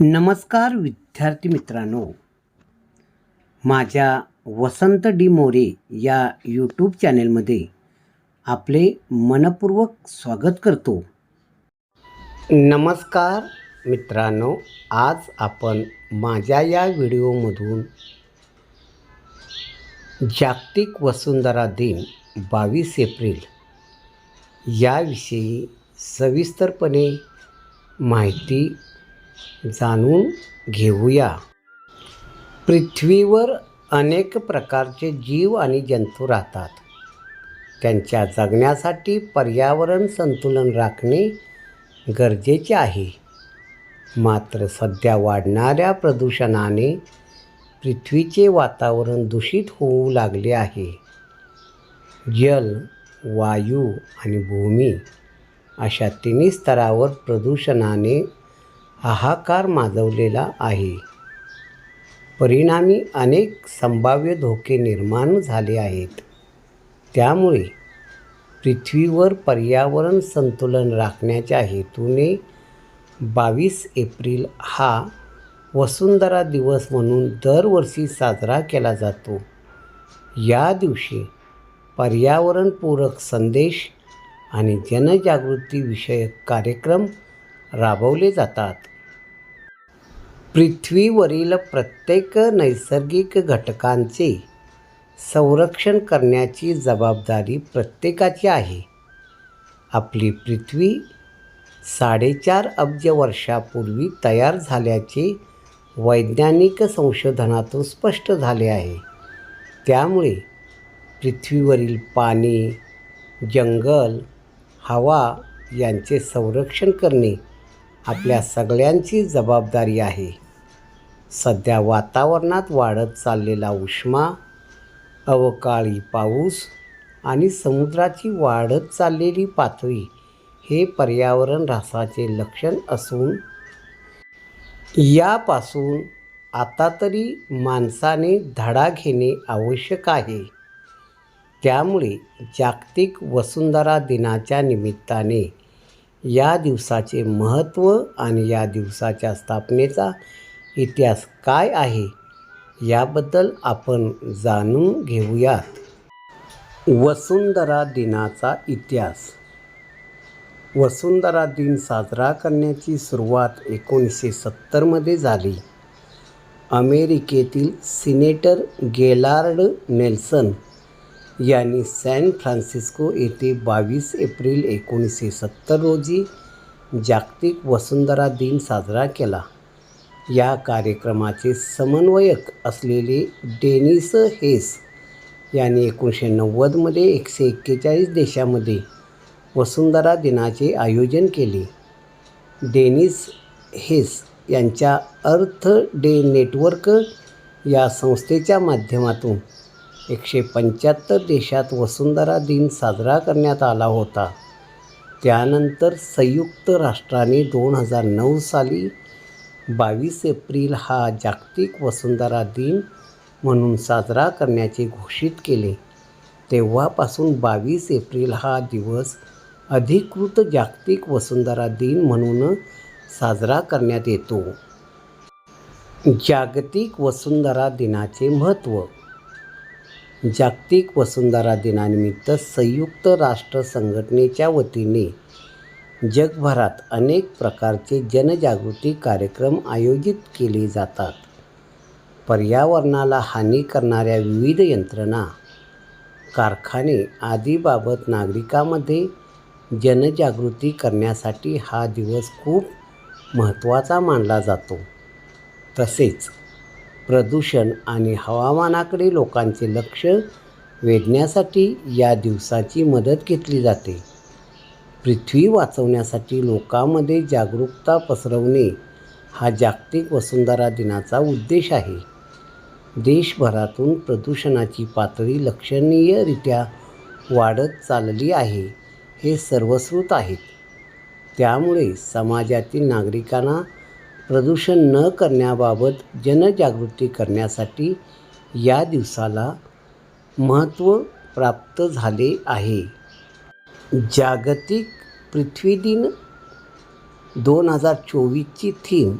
नमस्कार विद्यार्थी मित्रांनो. माझ्या वसंत डी मोरे या यूट्यूब चॅनेलमध्ये आपले मनपूर्वक स्वागत करतो. नमस्कार मित्रांनो आज आपण माझ्या या व्हिडिओमधून जागतिक वसुंधरा दिन बावीस एप्रिल याविषयी सविस्तरपणे माहिती जाणून घेऊया. पृथ्वीवर अनेक प्रकारचे जीव आणि जंतू राहतात. त्यांच्या जगण्यासाठी पर्यावरण संतुलन राखणे गरजेचे आहे. मात्र सध्या वाढणाऱ्या प्रदूषणाने पृथ्वीचे वातावरण दूषित होऊ लागले आहे. जल वायू आणि भूमी अशा तिन्ही स्तरावर प्रदूषणाने हाहाकार माजवलेला आहे. परिणामी अनेक संभाव्य धोके निर्माण झाले आहेत. त्यामुळे पृथ्वीवर पर्यावरण संतुलन राखण्याच्या हेतूने बावीस एप्रिल हा वसुंधरा दिवस म्हणून दरवर्षी साजरा केला जातो. या दिवशी पर्यावरणपूरक संदेश आणि जनजागृतीविषयक कार्यक्रम राबवले जातात. पृथ्वीवरील प्रत्येक नैसर्गिक घटकांचे संरक्षण करण्याची जबाबदारी प्रत्येकाची आहे. आपली पृथ्वी साडेचार अब्ज वर्षापूर्वी तयार झाल्याचे वैज्ञानिक संशोधनातून स्पष्ट झाले आहे. त्यामुळे पृथ्वीवरील पाणी जंगल हवा यांचे संरक्षण करणे आपल्या सगळ्यांची जबाबदारी आहे. सध्या वातावरणात वाढत चाललेला उष्मा अवकाळी पाऊस आणि समुद्राची वाढत चाललेली पातळी हे पर्यावरण ऱ्हासाचे लक्षण असून यापासून आता तरी माणसाने धडा घेणे आवश्यक आहे. त्यामुळे जागतिक वसुंधरा दिनाच्या निमित्ताने या दिवसाचे महत्त्व आणि या दिवसाच्या स्थापनेचा इतिहास काय आहे याबद्दल आपण जाणून घेऊयात. वसुंधरा दिनाचा इतिहास. वसुंधरा दिन साजरा करण्याची सुरुवात एकोणीसशे सत्तरमध्ये झाली. अमेरिकेतील सिनेटर गेलार्ड नेल्सन यांनी सॅन फ्रान्सिस्को येथे बावीस एप्रिल एकोणीसशे सत्तर रोजी जागतिक वसुंधरा दिन साजरा केला. या कार्यक्रमाचे समन्वयक असलेले डेनिस हेस यांनी एकोणीसशे नव्वदमध्ये एकशे एक्केचाळीस देशामध्ये वसुंधरा दिनाचे आयोजन केले. डेनिस हेस यांच्या अर्थ डे नेटवर्क या संस्थेच्या माध्यमातून एकशे पंच्याहत्तर देशात वसुंधरा दिन साजरा करण्यात आला होता. त्यानंतर संयुक्त राष्ट्राने दोन हजार नऊ साली बावीस एप्रिल हा जागतिक वसुंधरा दिन म्हणून साजरा करण्याचे घोषित केले. तेव्हापासून बावीस एप्रिल हा दिवस अधिकृत जागतिक वसुंधरा दिन म्हणून साजरा करण्यात येतो. जागतिक वसुंधरा दिनाचे महत्त्व. जागतिक वसुंधरा दिनानिमित्त संयुक्त राष्ट्र संघटनेच्या वतीने जगभरात अनेक प्रकारचे जनजागृती कार्यक्रम आयोजित केले जातात. पर्यावरणाला हानी करणाऱ्या विविध यंत्रणा कारखाने आदीबाबत नागरिकांमध्ये जनजागृती करण्यासाठी हा दिवस खूप महत्त्वाचा मानला जातो. तसेच प्रदूषण आणि हवामानाकडे लोकांचे लक्ष वेधण्यासाठी या दिवसाची मदत घेतली जाते. पृथ्वी वाचवण्यासाठी लोकांमध्ये जागरूकता पसरवणे हा जागतिक वसुंधरा दिनाचा उद्देश आहे. देशभरातून प्रदूषणाची पातळी लक्षणीयरित्या वाढत चालली आहे हे सर्वश्रुत आहेत. त्यामुळे समाजातील नागरिकांना प्रदूषण न करण्याबाबत जनजागृती करण्यासाठी या दिवसाला महत्त्व प्राप्त झाले आहे. जागतिक पृथ्वी दिन दोन हजार चोवीसची थीम.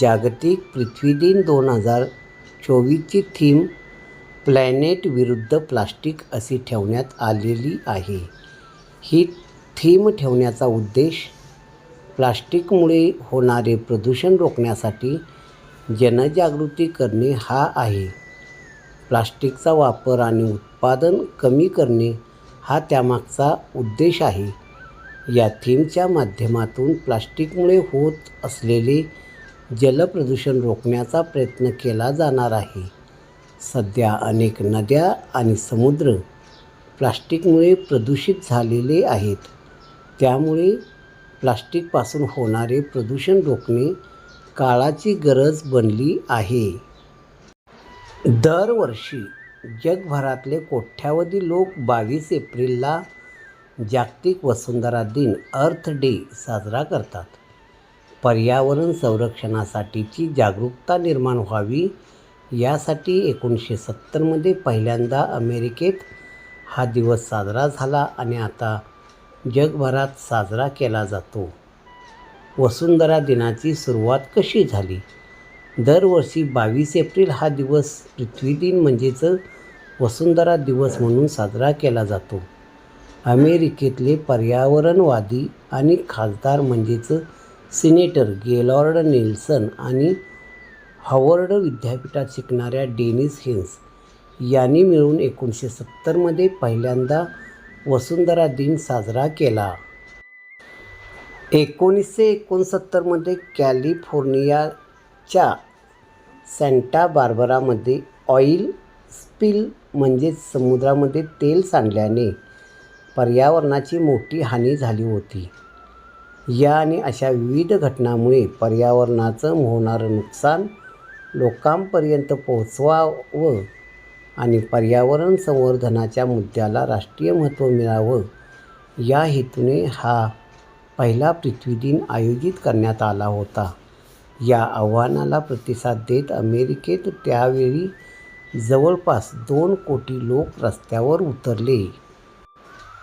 जागतिक पृथ्वी दिन दोन हजार चोवीसची थीम प्लॅनेट विरुद्ध प्लास्टिक अशी ठेवण्यात आलेली आहे. ही थीम ठेवण्याचा उद्देश प्लास्टिकमुळे होणारे प्रदूषण रोखण्यासाठी जनजागृती करणे हा आहे. प्लास्टिकचा वापर आणि उत्पादन कमी करणे हा त्यामागचा उद्देश आहे. या थीमच्या माध्यमातून प्लास्टिकमुळे होत असलेले जलप्रदूषण रोखण्याचा प्रयत्न केला जाणार आहे. सध्या अनेक नद्या आणि समुद्र प्लास्टिकमुळे प्रदूषित झालेले आहेत. त्यामुळे प्लास्टिकपासून होणारे प्रदूषण रोखणे काळाची गरज बनली आहे. दरवर्षी जगभरातले कोट्यावधी लोक बावीस एप्रिलला जागतिक वसुंधरा दिन अर्थ डे साजरा करतात. पर्यावरण संरक्षणासाठीची जागरूकता निर्माण व्हावी यासाठी एकोणीसशे सत्तरमध्ये पहिल्यांदा अमेरिकेत हा दिवस साजरा झाला आणि आता जगभरात साजरा केला जातो. वसुंधरा दिनाची सुरुवात कशी झाली? दरवर्षी बावीस एप्रिल हा दिवस पृथ्वी दिन म्हणजेच वसुंधरा दिवस म्हणून साजरा केला जातो. अमेरिकेतले पर्यावरणवादी आणि खासदार म्हणजेच सिनेटर गेलॉर्ड नेल्सन आणि हॉवर्ड विद्यापीठात शिकणाऱ्या डेनिस हिन्स यांनी मिळून एकोणीसशे सत्तरमध्ये पहिल्यांदा वसुंधरा दिन साजरा केला. एकोणीसशे एकोणसत्तरमध्ये कॅलिफोर्निया च्या सँटा बार्बरामध्ये ऑइल स्पिल म्हणजेच समुद्रामध्ये तेल सांडल्याने पर्यावरणाची मोठी हानी झाली होती. या आणि अशा विविध घटनांमुळे पर्यावरणाचं होणारं नुकसान लोकांपर्यंत पोहोचवावं आणि पर्यावरण संवर्धनाच्या मुद्द्याला राष्ट्रीय महत्त्व मिळावं या हेतूने हा पहिला पृथ्वी दिन आयोजित करण्यात आला होता. या आव्हानाला प्रतिसाद देत अमेरिकेत त्यावेळी जवळपास दोन कोटी लोक रस्त्यावर उतरले.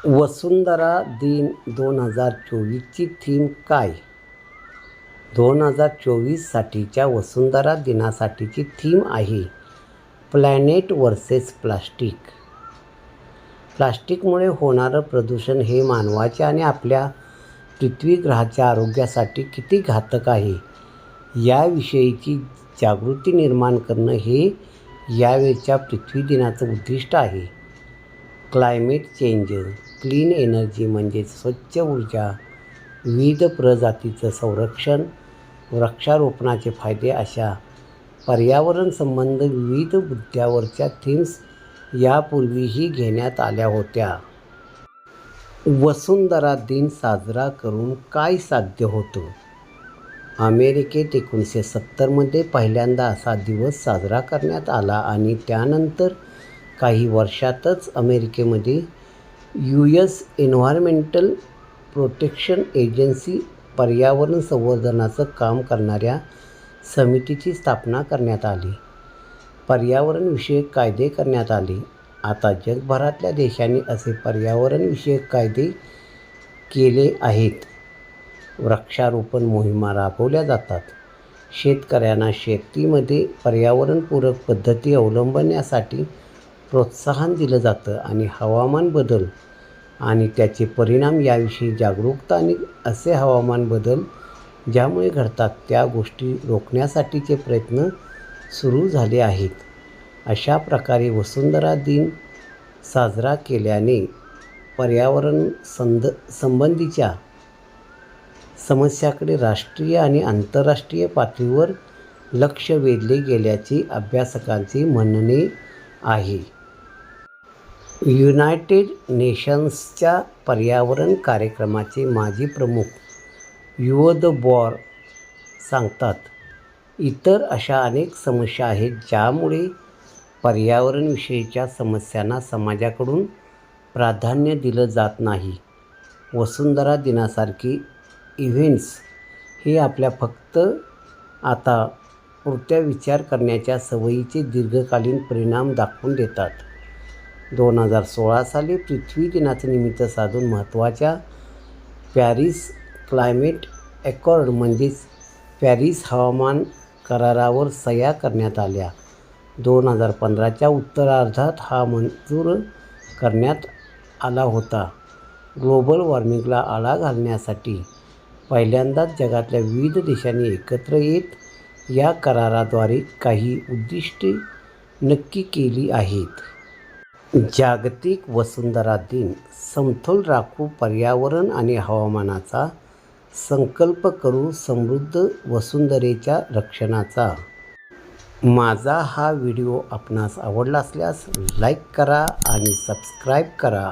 वसुंधरा दिन दोन हजार चोवीसची थीम काय? दोन हजार चोवीससाठीच्या वसुंधरा दिनासाठीची थीम आहे प्लॅनेट वर्सेस प्लास्टिक. प्लास्टिकमुळे होणारं प्रदूषण हे मानवाच्या आणि आपल्या पृथ्वीग्रहाच्या आरोग्यासाठी किती घातक आहे? याविषयीची जागृती निर्माण करणं हे यावेळच्या पृथ्वी दिनाचं उद्दिष्ट आहे. क्लायमेट चेंज क्लीन एनर्जी म्हणजे स्वच्छ ऊर्जा विविध प्रजातीचं संरक्षण वृक्षारोपणाचे फायदे अशा पर्यावरण संबंध विविध मुद्द्यावरच्या थीम्स यापूर्वीही घेण्यात आल्या होत्या. वसुंधरा दिन साजरा करून काय साध्य होतं? अमेरिकेत एकोणीसशे सत्तरमध्ये पहिल्यांदा असा दिवस साजरा करण्यात आला आणि त्यानंतर काही वर्षातच अमेरिकेमध्ये U S environmental protection agency पर्यावरण संवर्धनाचं काम करणाऱ्या समितीची स्थापना करण्यात आली. पर्यावरणविषयक कायदे करण्यात आले. आता जगभरातल्या देशांनी असे पर्यावरणविषयक कायदे केले आहेत. वृक्षारोपण मोहिमा राबवल्या जातात. शेतकऱ्यांना शेतीमध्ये पर्यावरणपूरक पद्धती अवलंबण्यासाठी प्रोत्साहन दिलं जातं आणि हवामान बदल आणि त्याचे परिणाम याविषयी जागरूकता आणि असे हवामान बदल ज्यामुळे घडतात त्या गोष्टी रोखण्यासाठीचे प्रयत्न सुरू झाले आहेत. अशा प्रकारे वसुंधरा दिन साजरा केल्याने पर्यावरण संद संबंधीच्या समस्याकडे राष्ट्रीय आणि आंतरराष्ट्रीय पातळीवर लक्ष वेधले गेल्याची अभ्यासकांची म्हणणे आहे. युनायटेड नेशन्सच्या पर्यावरण कार्यक्रमाचे माजी प्रमुख युवद बॉर सांगतात इतर अशा अनेक समस्या आहेत ज्यामुळे पर्यावरणविषयीच्या समस्यांना समाजाकडून प्राधान्य दिलं जात नाही. वसुंधरा दिनासारखी इव्हेंट्स हे आपल्या फक्त आता पुरत्या विचार करण्याच्या सवयीचे दीर्घकालीन परिणाम दाखवून देतात. दोन हजार सोळा साली पृथ्वी दिनाचं निमित्त साधून महत्त्वाच्या पॅरिस क्लायमेट ॲकॉर्ड म्हणजेच पॅरिस हवामान करारावर सह्या करण्यात आल्या. दोन हजार पंधराच्या उत्तरार्धात हा मंजूर करण्यात आला होता. ग्लोबल वॉर्मिंगला आळा घालण्यासाठी पहिल्यांदाच जगातल्या विविध देशांनी एकत्र येत या कराराद्वारे काही उद्दिष्टे नक्की केली आहेत. जागतिक वसुंधरा दिन समतोल राखू पर्यावरण आणि हवामानाचा संकल्प करू समृद्ध वसुंधरेच्या रक्षणाचा. माझा हा व्हिडिओ आपणास आवडला असल्यास लाईक करा आणि सबस्क्राईब करा.